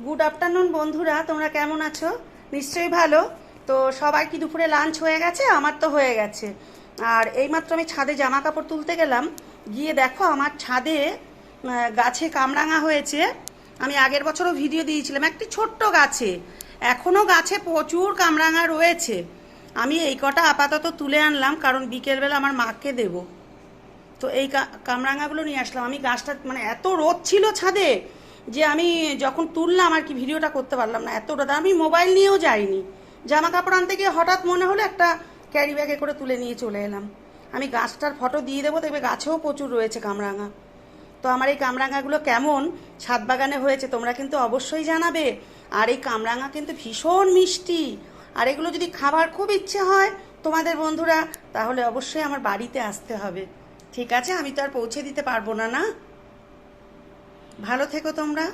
Good afternoon বন্ধুরা। তোমরা কেমন আছো? নিশ্চয়ই ভালো। তো সবাই কি দুপুরে লাঞ্চ হয়ে গেছে? আমার তো হয়ে গেছে। আর এইমাত্র আমি ছাদে জামা কাপড় তুলতে গেলাম। গিয়ে দেখো, আমার ছাদে গাছে কামরাঙা হয়েছে। আমি আগের বছরও ভিডিও দিয়েছিলাম, একটি ছোট্ট গাছে। এখনও গাছে প্রচুর কামরাঙা রয়েছে। আমি এই কটা আপাতত তুলে আনলাম, কারণ বিকেলবেলা আমার মাকে দেবো। তো এই কামরাঙাগুলো নিয়ে আসলাম। আমি গাছটা মানে এত রোদ ছিল ছাদে। যে আমি যখন তুললাম আর কি ভিডিওটা করতে পারলাম না এতটা রোদ আমি মোবাইল নিয়েও যাইনি। জামা কাপড় আনতে গিয়ে হঠাৎ মনে হলো একটা ক্যারি ব্যাগে করে তুলে নিয়ে চলে এলাম। আমি গাছটার ফটো দিয়ে দেবো, দেখবে গাছেও প্রচুর রয়েছে কামরাঙা। তো আমার এই কামরাঙাগুলো কেমন? ছাদ বাগানে হয়েছে, তোমরা কিন্তু অবশ্যই জানাবে। আর এই কামরাঙা কিন্তু ভীষণ মিষ্টি। আর এগুলো যদি খাবার খুব ইচ্ছে হয় তোমাদের বন্ধুরা, তাহলে অবশ্যই আমার বাড়িতে আসতে হবে। ঠিক আছে? আমি তো আর পৌঁছে দিতে পারব না না? ভালো থেকো তোমরা